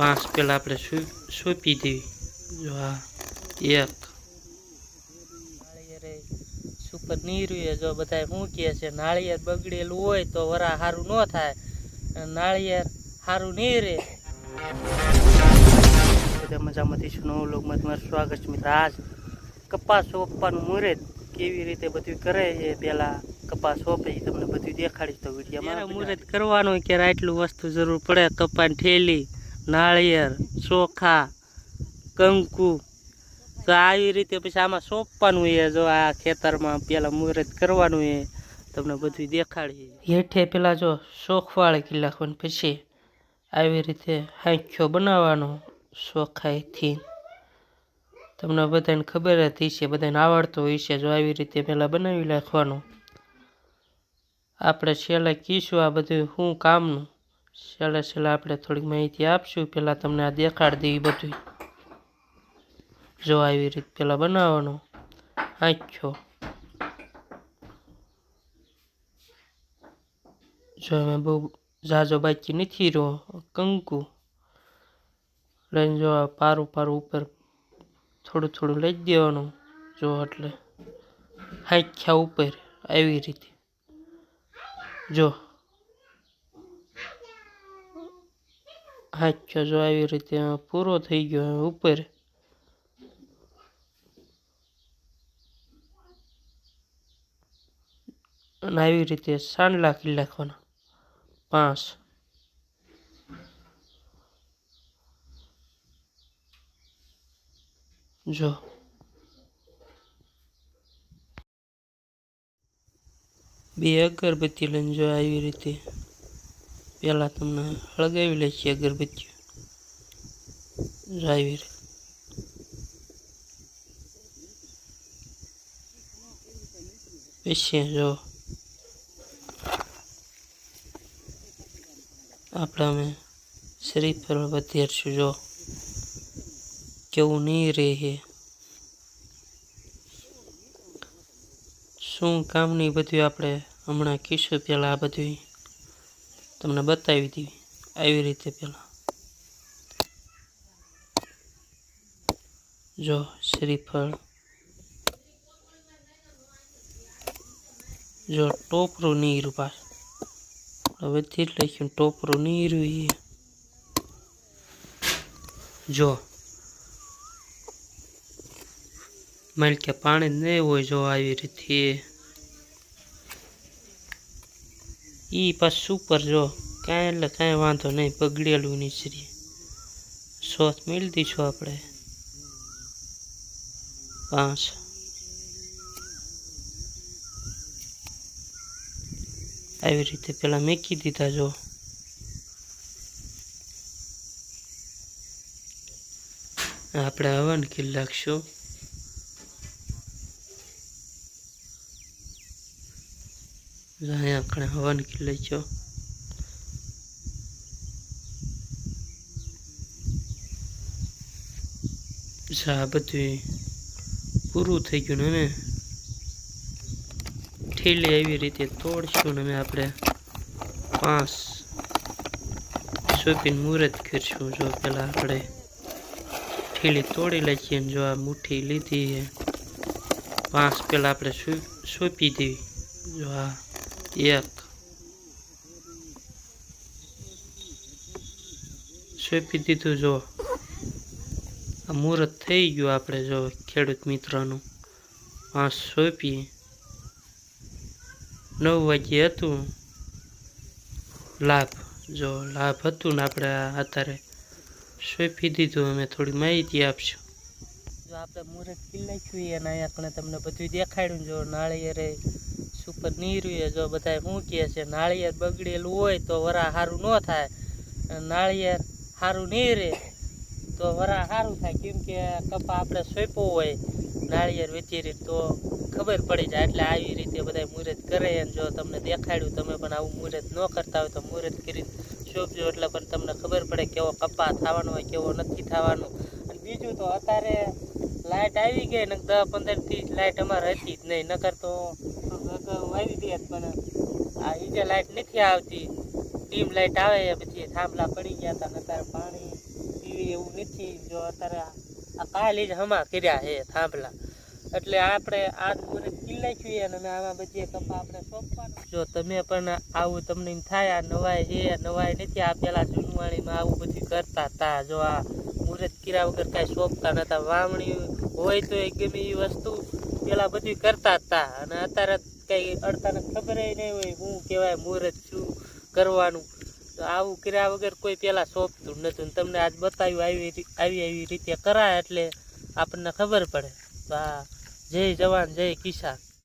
પાંચ પેલા આપણે સુ- સોંપી દેવી જો આ એક નાળિયેરે સુપર નીરુએ જો બધા શું કહે છે નાળિયેર બગડેલું હોય તો વરા સારું ન થાય નાળિયેર સારું નહીં રહે બધા મજામાંથી છું નવો લોકમાં તમારું સ્વાગત છે મિત્ર આજ કપાસ સોંપવાનું મુહૂર્ત કેવી રીતે બધું કરે છે પેલા કપાસ સોંપે એ તમને બધું દેખાડીશ તો વિડીયોમાં મુહૂર્ત કરવાનું હોય ત્યારે આટલું વસ્તુ જરૂર પડે કપાની ઠેલી નાળિયેર, ચોખા, કંકુ. તો આવી રીતે પછી આમાં સોંપવાનું હોય જો આ ખેતરમાં પેલા મુહૂર્ત કરવાનું છે તમને બધું દેખાડી હેઠે પેલા જો શોખવાળી કી પછી આવી રીતે હાંખ્યો બનાવવાનો શોખાઈથી તમને બધાને ખબર જ હશે, બધાને આવડતું હોય છે જો આવી રીતે પહેલાં બનાવી નાખવાનું. આપણે છેલ્લે કહીશું આ બધું શું કામનું. છેલ્લે છેલ્લે આપણે થોડીક માહિતી આપશું. પહેલાં તમને આ દેખાડી દેવી બધું જો આવી રીતે પહેલાં બનાવવાનું. આંખ્યો જો અમે બહુ ઝાઝો બાકી નથી રહ્યો. કંકુ. લઈને જો પારું પારું ઉપર થોડું થોડું લઈ દેવાનું. જો એટલે હાંખ્યા ઉપર આવી રીતે. જો. હાંખ્યો જો આવી રીતે પૂરો થઈ ગયો ઉપર. અને આવી રીતે સાંડલા કરી નાખવાના. પાંચ. જો. બે અગરબત્તી લઈને જો આવી રીતે પહેલાં તમને સળગાવી લે છે અગરબત્તી જો પછી જો આપણે અમે પર વધારશું જો. કેવું નહીં રહે શું કામની બધું આપણે હમણાં કહીશું પહેલાં આ બધું તમને બતાવી દીધી આવી રીતે પહેલાં જો, શ્રીફળ. જો, ટોપરું નીરું પાસ હવેથી જ લખ્યું ટોપરું નીરું એ જો. માલ કે પાણી નહીં હોય જો આવી રીતે. ઈ પાછું સુપર જો. કાંઈ એટલે કાંઈ વાંધો નહીં બગડેલું નીચરી. સોત મેળવી દઈશું આપણે. પાંચ. આવી રીતે પેલા મેકી દીધા જો. આપણે હવન કિલ અહીંયા આપણે હવન કિલ લઈશું આ બધું પૂરું થઈ ગયું ને ઠેલી એવી રીતે તોડશું ને અમે આપણે પાંચ સોપીન મુહૂર્ત કરશું જો પેલા આપણે ઠેલી તોડી લઈએ જો આ મુઠ્ઠી લીધી છે પાંચ પેલા આપણે સોંપી દેવી. જો આ એક સોંપી દીધું જો આ મુહૂર્ત થઈ ગયું આપણે જો ખેડૂત મિત્રોનું પાંચ સોંપીએ નવ વાગ્યે હતું લાભ જો લાભ હતું ને આપણે આ અત્યારે સોંપી દીધું અમે થોડી માહિતી આપશું આપણે મુહૂર્ત નાખ્યું અને અહીંયા તમને બધું દેખાડ્યું જો નાળિયેરે સુપર નીરુએ જો બધા શું કહે છે, નાળિયેર બગડેલું હોય તો વરા સારું ન થાય. નાળિયેર સારું નહીં રહે તો વરા સારું થાય. કેમ કે કપા આપણે સોંપવો હોય, નાળિયેર વેચી તો ખબર પડી જાય. એટલે આવી રીતે બધા મુહૂર્ત કરે અને જો તમને દેખાડ્યું, તમે પણ આવું મુહૂર્ત ન કરતા હોય તો મુહૂર્ત કરી શોભજો એટલે પણ તમને ખબર પડે કેવો કપા થવાનો હોય, કેવો નથી થવાનો. અને બીજું તો અત્યારે લાઇટ આવી ગઈ ને દસ પંદરથી લાઇટ અમારે હતી જ નહીં. નકર તો આવી ગઈ પણ આ ઈજે લાઇટ નથી આવતી. ડીમ લાઇટ આવે પછી થાંભલા પડી ગયા હતા અત્યારે પાણી પીવી એવું નથી. જો અત્યારે આ- કાલે જ હમા કર્યા હે થાંભલા. એટલે આપણે આ કિલ્લા છીએ અને આમાં બધી કપા આપણે સોંપવાનું જો તમે પણ આવું તમને થાય, આ નવાય છે નવાય નથી, આ પેલા જૂનવાણીમાં આવું બધું કરતા હતા. જો આ મુહૂર્ત કર્યા વગર કાંઈ સોંપતા નતા. વાવણી હોય તો એ ગમે એ વસ્તુ પેલા બધું કરતા હતા. અને અત્યારે કઈ અડતાને ખબર નહીં હોય શું કહેવાય મુહૂર્ત શું કરવાનું. આવું કર્યા વગર કોઈ પેલા સોંપતું નથી તમને આજ બતાવ્યું આવી આવી આવી રીતે કરાય એટલે આપણને ખબર પડે. તો આ જય જવાન, જય કિસાન.